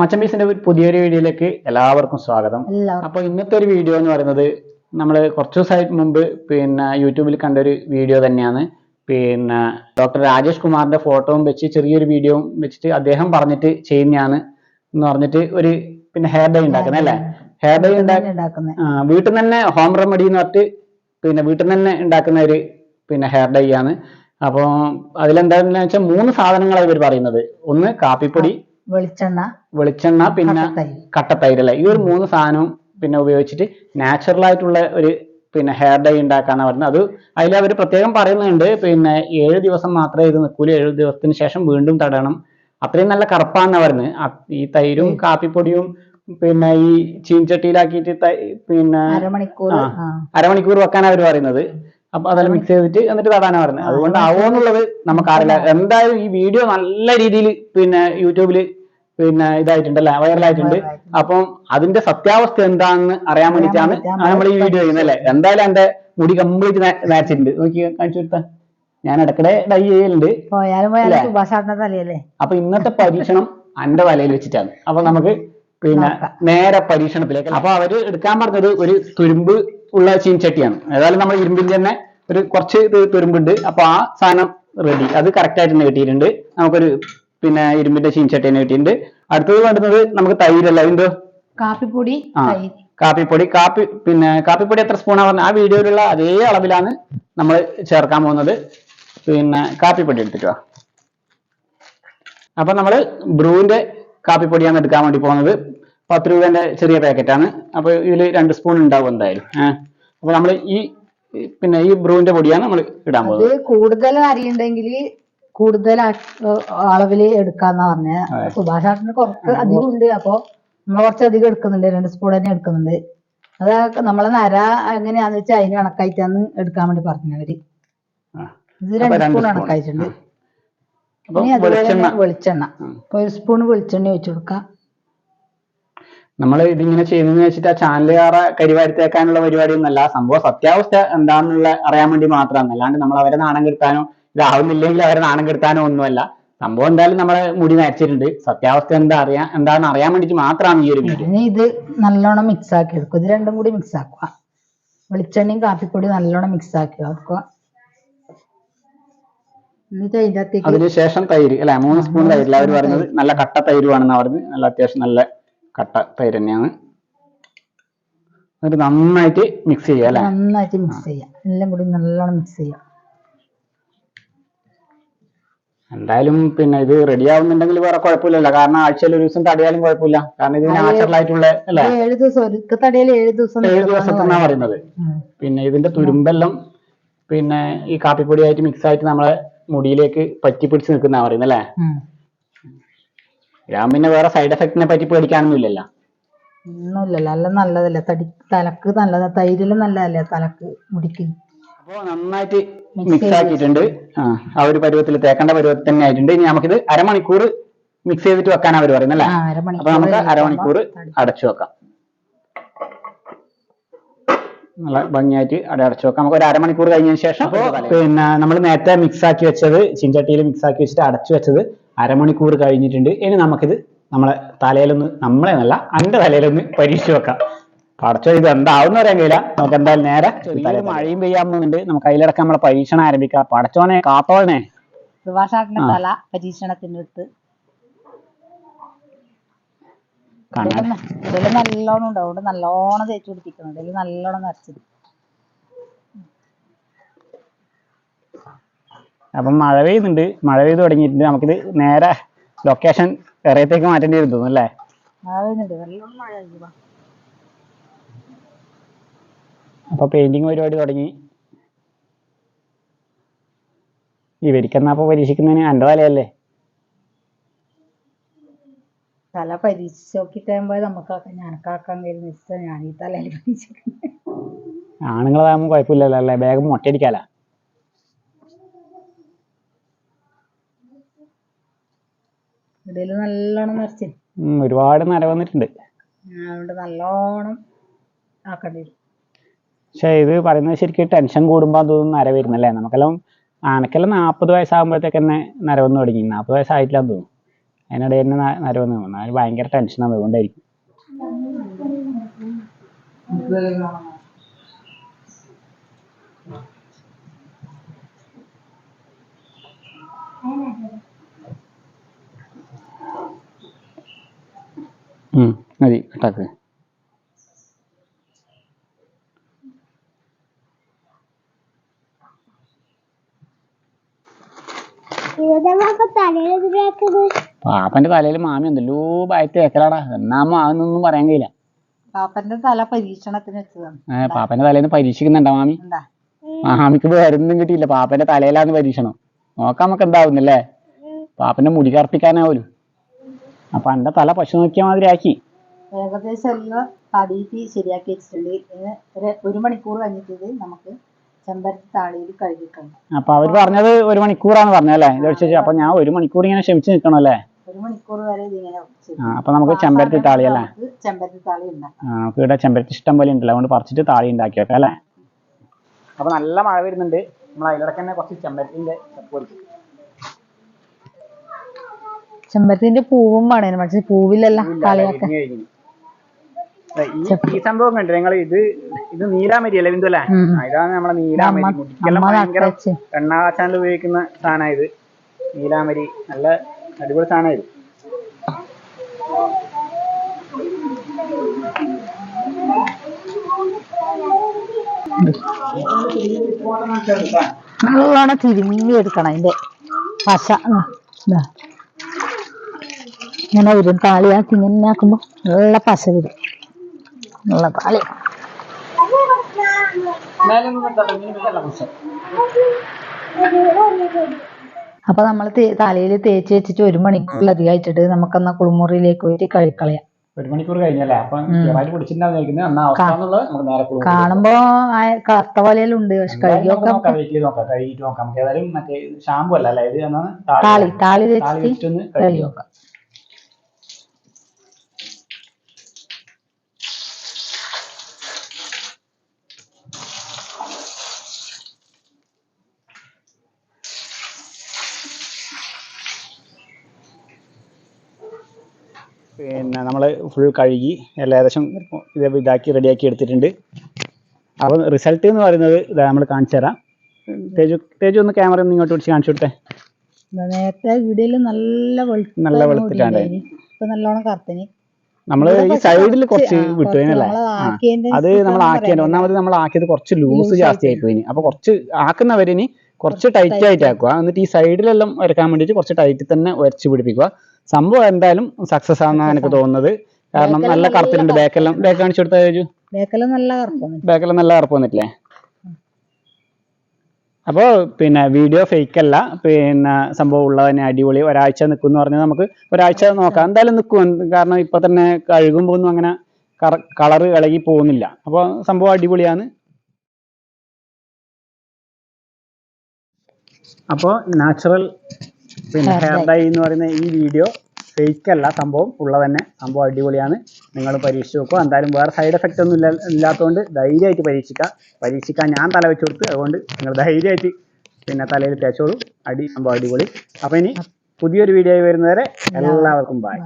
മച്ചമ്പീസിന്റെ ഒരു പുതിയൊരു വീഡിയോയിലേക്ക് എല്ലാവർക്കും സ്വാഗതം. അപ്പൊ ഇന്നത്തെ ഒരു വീഡിയോ എന്ന് പറയുന്നത് നമ്മൾ കുറച്ചു ദിവസമായിട്ട് മുമ്പ് പിന്നെ യൂട്യൂബിൽ കണ്ട ഒരു വീഡിയോ തന്നെയാണ്. പിന്നെ ഡോക്ടർ രാജേഷ് കുമാറിന്റെ ഫോട്ടോയും വെച്ച് ചെറിയൊരു വീഡിയോയും വെച്ചിട്ട് അദ്ദേഹം പറഞ്ഞിട്ട് ചെയ്യുന്നതാണ് എന്ന് പറഞ്ഞിട്ട് ഒരു പിന്നെ ഹെയർ ഡൈ ഉണ്ടാക്കുന്നത് അല്ലേ? ഹെയർ ഡൈ ഉണ്ടാക്കുന്ന ഉണ്ടാക്കുന്നത്. വീട്ടിൽ നിന്ന് തന്നെ ഹോം റെമഡി എന്ന് പറഞ്ഞിട്ട് പിന്നെ വീട്ടിൽ നിന്ന് തന്നെ ഉണ്ടാക്കുന്ന ഒരു പിന്നെ ഹെയർ ഡൈ ആണ്. അപ്പോൾ അതിലെന്താണെന്ന് വെച്ചാൽ മൂന്ന് സാധനങ്ങളാണ് ഇവർ പറയുന്നത്. ഒന്ന് കാപ്പിപ്പൊടി വെളിച്ചെണ്ണ വെളിച്ചെണ്ണ പിന്നെ കട്ടത്തൈര്. അല്ലെ? ഈ ഒരു മൂന്ന് സാധനവും പിന്നെ ഉപയോഗിച്ചിട്ട് നാച്ചുറൽ ആയിട്ടുള്ള ഒരു പിന്നെ ഹെയർ ഡൈ ഉണ്ടാക്കാന്ന് പറഞ്ഞത്. അത് അതിൽ അവർ പ്രത്യേകം പറയുന്നുണ്ട്. പിന്നെ ഏഴ് ദിവസം മാത്രമേ ഇത് നിൽക്കൂല. ഏഴ് ദിവസത്തിന് ശേഷം വീണ്ടും തടയണം അത്രയും നല്ല കറുപ്പാന്നാ പറയുന്നത്. അ- ഈ തൈരും കാപ്പിപ്പൊടിയും പിന്നെ ഈ ചീൻചട്ടിയിലാക്കിയിട്ട് പിന്നെ അരമണിക്കൂർ ആ. ആ. അരമണിക്കൂർ വെക്കാനാ അവർ പറയുന്നത്. അപ്പൊ അതെല്ലാം മിക്സ് ചെയ്തിട്ട് എന്നിട്ട് തടാനാ പറയുന്നത്. അതുകൊണ്ട് ആവോന്നുള്ളത് നമുക്കറിയില്ല. എന്തായാലും ഈ വീഡിയോ നല്ല രീതിയിൽ പിന്നെ യൂട്യൂബിൽ പിന്നെ ഇതായിട്ടുണ്ടല്ലേ? വൈറലായിട്ടുണ്ട്. അപ്പം അതിന്റെ സത്യാവസ്ഥ എന്താണെന്ന് അറിയാൻ വേണ്ടിയിട്ടാണ് നമ്മൾ ഈ വീഡിയോ ചെയ്യുന്നത് അല്ലേ? എന്തായാലും എന്റെ മുടി കംപ്ലീറ്റ് നരച്ചിട്ടുണ്ട് നോക്കി കാണിച്ചു കൊടുത്താ. ഞാൻ ഇടക്കിടെ ഡൈ ചെയ്യലുണ്ട്. അപ്പൊ ഇന്നത്തെ പരീക്ഷണം എന്റെ വലയിൽ വെച്ചിട്ടാണ്. അപ്പൊ നമുക്ക് പിന്നെ നേരെ പരീക്ഷണത്തിലേക്ക്. അപ്പൊ അവർ എടുക്കാൻ പറഞ്ഞത് ഒരു തുരുമ്പ് ഉള്ള ചീൻചട്ടിയാണ് ഏതായാലും നമ്മൾ ഇരുമ്പിന്റെ തന്നെ ഒരു കുറച്ച് ഇത് തുരുമ്പുണ്ട്. അപ്പൊ ആ സാധനം റെഡി അത് കറക്റ്റ് ആയിട്ട് തന്നെ കിട്ടിയിട്ടുണ്ട്. നമുക്കൊരു പിന്നെ ഇരുമ്പിന്റെ ചീൻചട്ടി തന്നെ കിട്ടിയിട്ടുണ്ട്. അടുത്തത് വേണ്ടുന്നത് നമുക്ക് തൈരല്ല? എന്തോ? കാപ്പിപ്പൊടി ആ കാപ്പിപ്പൊടി കാപ്പി പിന്നെ കാപ്പിപ്പൊടി എത്ര സ്പൂണാ പറഞ്ഞ ആ വീഡിയോയിലുള്ള അതേ അളവിലാണ് നമ്മൾ ചേർക്കാൻ പോകുന്നത്. പിന്നെ കാപ്പിപ്പൊടി എടുത്തിട്ട് അപ്പൊ നമ്മൾ ബ്രൂവിന്റെ കാപ്പിപ്പൊടിയാണ് എടുക്കാൻ വേണ്ടി പോകുന്നത്. പത്ത് രൂപേന്റെ ചെറിയ പാക്കറ്റാണ് അപ്പൊ ഇതിൽ രണ്ട് സ്പൂൺ ഉണ്ടാവും എന്തായാലും. ഏഹ് അപ്പൊ നമ്മൾ ഈ പിന്നെ ഈ ബ്രൂവിന്റെ പൊടിയാണ് നമ്മൾ ഇടാൻ പോകുന്നത്. കൂടുതൽ അരിയുണ്ടെങ്കിൽ കൂടുതൽ അളവിൽ എടുക്കാന്നാ പറഞ്ഞ. സുഭാഷ് സുഭാഷാട്ടിന് കുറച്ച് അധികം ഉണ്ട്. അപ്പൊ നമ്മൾ കുറച്ചധികം എടുക്കുന്നുണ്ട്. രണ്ട് സ്പൂൺ തന്നെ എടുക്കുന്നുണ്ട്. അത് നമ്മളെ നര എങ്ങനെയാന്ന് വെച്ചാൽ അതിന് കണക്കായിട്ടാന്ന് എടുക്കാൻ വേണ്ടി പറഞ്ഞവര്. ഇത് രണ്ട് സ്പൂൺ. കണക്കായിട്ടുണ്ട്. ഇനി അതുപോലെ തന്നെ വെളിച്ചെണ്ണ. ഇപ്പൊ ഒരു സ്പൂൺ വെളിച്ചെണ്ണ ഒഴിച്ചു കൊടുക്കാം. നമ്മൾ ഇതിങ്ങനെ ചെയ്യുന്നതെന്ന് വെച്ചിട്ട് ആ ചാനലുകാരെ കരിവാരിത്തേക്കാനുള്ള പരിപാടിയൊന്നുമല്ല. സംഭവം സത്യാവസ്ഥ എന്താണെന്നുള്ള അറിയാൻ വേണ്ടി മാത്രമാണ് അല്ലാണ്ട് നമ്മൾ അവരെ നാണം കെടുത്താനോ ഇതാവുന്നില്ലെങ്കിൽ അവരെ നാണം കെടുത്താനോ ഒന്നുമല്ല. സംഭവം എന്തായാലും നമ്മളെ മുടി നരച്ചിട്ടുണ്ട്. സത്യാവസ്ഥ എന്താ അറിയാ എന്താണെന്ന് അറിയാൻ വേണ്ടിട്ട് മാത്രമാണ് ഈ ഒരു വീഡിയോ ഇനി ഇത് നല്ലോണം മിക്സ് ആക്കി എടുക്കും. ഇത് രണ്ടും കൂടി മിക്സ് ആക്കുക വെളിച്ചെണ്ണയും കാപ്പിപ്പൊടി നല്ലോണം മിക്സ് ആക്കി വെക്കുക എന്നിട്ട് അതിന്റെ അകത്തേക്ക് അതിനുശേഷം തൈര് അല്ലെ? മൂന്ന് സ്പൂൺ തൈര്. തൈരില്ല അവർ പറഞ്ഞത് നല്ല കട്ട തൈര് തൈരുവാണെന്ന് പറഞ്ഞത് നല്ല അത്യാവശ്യം നല്ല കട്ട തൈര് തന്നെയാണ്. എന്നിട്ട് നന്നായിട്ട് മിക്സ് ചെയ്യുക അല്ലെ? നന്നായിട്ട് മിക്സ് ചെയ്യാം. എല്ലാം കൂടി നല്ലോണം മിക്സ് ചെയ്യാം. എന്തായാലും പിന്നെ ഇത് റെഡി ആവുന്നുണ്ടെങ്കിൽ വേറെ കുഴപ്പമില്ലല്ലോ. കാരണം ആഴ്ചയിൽ ഒരു ദിവസം തടയാലും കുഴപ്പമില്ല. കാരണം ഇത് നാച്ചുറൽ ആയിട്ടുള്ള അല്ലേ? ഏഴ് ദിവസം തടയിൽ ഏഴ് ദിവസം ഏഴ് ദിവസത്തെന്നാ. പറയുന്നത്. പിന്നെ ഇതിന്റെ തുരുമ്പെല്ലാം പിന്നെ ഈ കാപ്പിപ്പൊടിയായിട്ട് മിക്സ് ആയിട്ട് നമ്മളെ മുടിയിലേക്ക് പറ്റി പിടിച്ച് നിൽക്കുന്ന പറയുന്നത് അല്ലേ. ഞാൻ പിന്നെ വേറെ സൈഡ് എഫക്റ്റിനെ പറ്റി പേടിക്കാനൊന്നുമില്ലല്ലോ ഒന്നുമില്ലല്ലോ. എല്ലാം നല്ലതല്ലേ. തടി തലക്ക് നല്ലതാ തൈരിലും നല്ലതല്ലേ തലക്ക് മുടിക്ക്? അപ്പോൾ നന്നായിട്ട് മിക്സ് ആക്കിയിട്ടുണ്ട്. ആ ആ ഒരു പരുവത്തിൽ തേക്കേണ്ട പരുവത്തിൽ തന്നെ ആയിട്ടുണ്ട്. ഇനി നമുക്കിത് അരമണിക്കൂർ മിക്സ് ചെയ്തിട്ട് വെക്കാൻ അവർ പറയുന്നത് അല്ലേ? അപ്പൊ നമുക്ക് അര അരമണിക്കൂർ അടച്ചു വെക്കാം. നല്ല ഭംഗിയായിട്ട് അവിടെ അടച്ചു വെക്കാം. നമുക്ക് ഒരു അരമണിക്കൂർ കഴിഞ്ഞതിന് ശേഷം പിന്നെ നമ്മൾ നേരത്തെ മിക്സ് ആക്കി വെച്ചത് ചിഞ്ചട്ടിയിൽ മിക്സ് ആക്കി വെച്ചിട്ട് അടച്ചു വെച്ചത് അരമണിക്കൂർ കഴിഞ്ഞിട്ടുണ്ട്. ഇനി നമുക്കിത് നമ്മളെ തലയിലൊന്ന് നമ്മളെ നല്ല അന്റെ തലയിലൊന്ന് പരീക്ഷിച്ച് വെക്കാം. പടച്ചോ ഇത് എന്താവുന്ന പറയാൻ കഴിയില്ല. നമുക്ക് എന്തായാലും നേരെ ചെറിയൊരു മഴയും പെയ്യാമെന്നുണ്ട് നമുക്ക് അതിലടക്കം നമ്മളെ പരീക്ഷണം ആരംഭിക്കാം. പടച്ചോനെ കാത്തോളനെ. സുഭാഷാട്ടിന്റെ. തല പരീക്ഷണത്തിന് എടുത്ത് കാണാൻ ഇതിൽ നല്ലോണം ഉണ്ടാവും. ഇവിടെ നല്ലോണം തേച്ചു പിടിപ്പിക്കണം. ഇതിൽ നല്ലോണം നിറച്ചത് അപ്പം മഴ പെയ്യുന്നുണ്ട്. മഴ പെയ്ത് തുടങ്ങിയിട്ടുണ്ട്. നമുക്കിത് നേരെ ലൊക്കേഷൻ എറയത്തേക്ക് മാറ്റേണ്ടി വരും തോന്നുന്നു അല്ലേ? മഴ പെയ്യുന്നുണ്ട്. നല്ലോണം മഴ പെയ്യുവാ. അപ്പൊ പെയിന്റിങ് പരിപാടി തുടങ്ങി. ഇവരിക്കെന്നാ അപ്പൊ പരീക്ഷിക്കുന്നതിന് എന്റെ തലയല്ലേ? തല പരീക്ഷിച്ച് നോക്കിട്ടാകുമ്പോൾ നമുക്കാക്കാം ഞാനക്കാക്കാൻ ഇഷ്ടം. ഞാൻ ഈ തലയിൽ പരീക്ഷിക്കുന്നത്. ആണുങ്ങളാകുമ്പോൾ കുഴപ്പമില്ലല്ലോ അല്ലേ? ബാഗ് മൊട്ടയടിക്കാല? നല്ലോണം നിറച്ച്. ഒരുപാട് നര വന്നിട്ടുണ്ട്. അതുകൊണ്ട് നല്ലോണം ആക്കേണ്ടി വരും. പക്ഷെ ഇത് പറയുന്നത് ശരിക്കും ടെൻഷൻ കൂടുമ്പോൾ അതൊന്നും നര വരുന്നല്ലേ? നമുക്കെല്ലാം ആനക്കെല്ലാം നാൽപ്പത് വയസ്സാകുമ്പോഴത്തേക്ക് തന്നെ നര വന്ന് തുടങ്ങി. നാൽപ്പത് വയസ്സായിട്ടില്ലാന്ന് തോന്നുന്നു. അതിനിടയിൽ തന്നെ നര വന്ന് വന്നു അതിന് ഭയങ്കര ടെൻഷനാണ് അതുകൊണ്ടായിരിക്കും. മതി കട്ടാക്ക്. പാപ്പന്റെ തലയിൽ മാമി എന്തല്ലോ ഭയത്ത് വെക്കലാടാ എന്നാ അതൊന്നും പറയാൻ കഴിയില്ല. പാപ്പന്റെ തല പരീക്ഷണത്തിന് വെച്ചതാണ്. ഏഹ് പാപ്പന്റെ തലേന്ന് പരീക്ഷിക്കുന്നുണ്ടോ മാമി? എന്താ? മാമിക്ക് വേറൊന്നും കിട്ടിയില്ല. പാപ്പന്റെ തലയിലാന്ന് പരീക്ഷണം. നോക്കാം നമുക്ക് എന്താവുന്നല്ലേ? പാപ്പന്റെ മുടി കറുപ്പിക്കാനാവൂലു? അപ്പൊ എന്റെ തല പശു നോക്കിയ മാതിരി ആക്കി. ഏകദേശം എല്ലാം ശരിയാക്കി വെച്ചിട്ടുണ്ട്. ഒരു മണിക്കൂർ കഴിഞ്ഞിട്ട് നമുക്ക് ചെമ്പരത്തി താളിയിൽ കഴുകിക്കണം അപ്പൊ അവർ പറഞ്ഞത് ഒരു മണിക്കൂറാണ് പറഞ്ഞല്ലേ ഇത് വെച്ച് അപ്പൊ ഞാൻ ഒരു മണിക്കൂർ ഇങ്ങനെ ക്ഷമിച്ച് നിൽക്കണം അല്ലേ? ഒരു മണിക്കൂർ വരെ ഇതിങ്ങനെ അപ്പൊ നമുക്ക് ചെമ്പരത്തി താളി അല്ലേ? നമുക്ക് ചെമ്പരത്തി താളി ഉണ്ടാക്കാം. ആ, നമുക്ക് ഇവിടെ ചെമ്പരത്തി ഇഷ്ടം പോലെ ഉണ്ടല്ലോ. അതുകൊണ്ട് പറിച്ചിട്ട് താളി ഉണ്ടാക്കി വെക്കാം അല്ലേ? അപ്പൊ നല്ല മഴ വരുന്നുണ്ട്. നമ്മൾ അതിലിടക്ക് തന്നെ കുറച്ച് ചെമ്പരത്തിന്റെ പൊരിക്കും. ചെമ്പരത്തിന്റെ പൂവും വേണേനു. പക്ഷെ പൂവിലല്ല കളിയാക്കാൻ ഇനി ഈ ഈ സംഭവം കണ്ടു നിങ്ങൾ ഇത് ഇത് നീലാമരി അല്ലേ ബിന്ദു അല്ലേ ഇതാണ് നമ്മളെ നീലാമരി മുടിക്കെല്ലാം ഭയങ്കര ഉപയോഗിക്കുന്ന സാധനം ഇത്. നീലാമരി നല്ല അടിപൊളി സാധനം ഇത്. നല്ലോണം തിരുമ്മി എടുക്കണം അതിന്റെ പശ. ഇങ്ങനെ വരും. താളിയാക്കി ഇങ്ങനെ ആക്കുമ്പോ നല്ല പശ വരും. നല്ല താളി അപ്പൊ നമ്മൾ തലയിൽ തേച്ച് വെച്ചിട്ട് ഒരു മണിക്കൂറിലധികം ആയിട്ടിട്ട് നമുക്കെന്നാ കുളിമുറിയിലേക്ക് പോയിട്ട് കഴിക്കളയാം. ഒരു മണിക്കൂർ കഴിഞ്ഞല്ലേ? അപ്പൊ എന്നാ നമുക്ക് കാണുമ്പോ ആ കറുത്ത പോലെയെല്ലാം ഉണ്ട് പക്ഷെ കഴുകി നോക്കാം മറ്റേ ഷാമ്പു അല്ല താളി താളി വെച്ചിട്ട് കഴുകി നോക്കാം. പിന്നെ നമ്മൾ ഫുൾ കഴുകി എല്ലാം ഏകദേശം ഇത് ഇതാക്കി റെഡിയാക്കി എടുത്തിട്ടുണ്ട്. അപ്പം റിസൾട്ട് എന്ന് പറയുന്നത് ഇതാ നമ്മൾ കാണിച്ചു തരാം. തേജു തേജു ഒന്ന് ക്യാമറ ഒന്ന് ഇങ്ങോട്ട് പിടിച്ച് കാണിച്ചു കൊടുത്തേ. നേരത്തെ വീഡിയോയിൽ നല്ല നല്ല വെളുത്തിട്ടാണ്. ഇപ്പൊ നല്ലോണം കറുത്തിന്. നമ്മൾ ഈ സൈഡിൽ കുറച്ച്, കുറച്ച് വിട്ടു കുറച്ച് അല്ലേ നമ്മൾ ആ. ആക്കിയതിന്റെ അത് നമ്മൾ ആക്കിയത് ഒന്നാമത് നമ്മൾ ആക്കിയത് കുറച്ച് ലൂസ് ജാസ്തി ആയി പോയിനി. അപ്പൊ കുറച്ച് ആക്കുന്നവരിനി കുറച്ച് ടൈറ്റ് ആയിട്ട് ആക്കുക. എന്നിട്ട് ഈ സൈഡിലെല്ലാം വരക്കാൻ വേണ്ടിയിട്ട് കുറച്ച് ടൈറ്റ് തന്നെ വരച്ച് പിടിപ്പിക്കുക. സംഭവം എന്തായാലും സക്സസ് ആണെന്നാണ് എനിക്ക് തോന്നുന്നത്. കാരണം നല്ല കറുത്തിട്ടുണ്ട്. ബാക്കെല്ലാം ബാക്ക് കാണിച്ചു കൊടുത്താൽ ബേക്കെല്ലാം നല്ല ബാക്കെല്ലാം നല്ല കറുപ്പ് വന്നിട്ടില്ലേ? അപ്പോൾ പിന്നെ വീഡിയോ ഫേക്ക് അല്ല. പിന്നെ സംഭവം ഉള്ളത് തന്നെ അടിപൊളി. ഒരാഴ്ച നിൽക്കും എന്ന് പറഞ്ഞാൽ നമുക്ക് ഒരാഴ്ച നോക്കാം. എന്തായാലും നിൽക്കും കാരണം ഇപ്പൊ തന്നെ കഴുകുമ്പോൾ ഒന്നും അങ്ങനെ കളറ് ഇളകി പോകുന്നില്ല. അപ്പോൾ സംഭവം അടിപൊളിയാണ്. അപ്പോൾ നാച്ചുറൽ പിന്നെ ഹെയർ ഡൈ എന്ന് പറയുന്ന ഈ വീഡിയോ ഫേക്ക് അല്ല സംഭവം ഉള്ളത് തന്നെ സംഭവം അടിപൊളിയാണ്. നിങ്ങൾ പരീക്ഷിച്ച് നോക്കുക. എന്തായാലും വേറെ സൈഡ് എഫക്റ്റ് ഒന്നും ഇല്ല ഇല്ലാത്തതുകൊണ്ട് ധൈര്യമായിട്ട് പരീക്ഷിക്കുക പരീക്ഷിക്കാൻ ഞാൻ തല വെച്ച് കൊടുത്ത് അതുകൊണ്ട് നിങ്ങൾ ധൈര്യമായിട്ട് പിന്നെ തലയിൽ തേച്ചോളൂ. അടി സംഭവം അടിപൊളി. അപ്പോൾ ഇനി പുതിയൊരു വീഡിയോ വരുന്നവരെ എല്ലാവർക്കും ബൈ.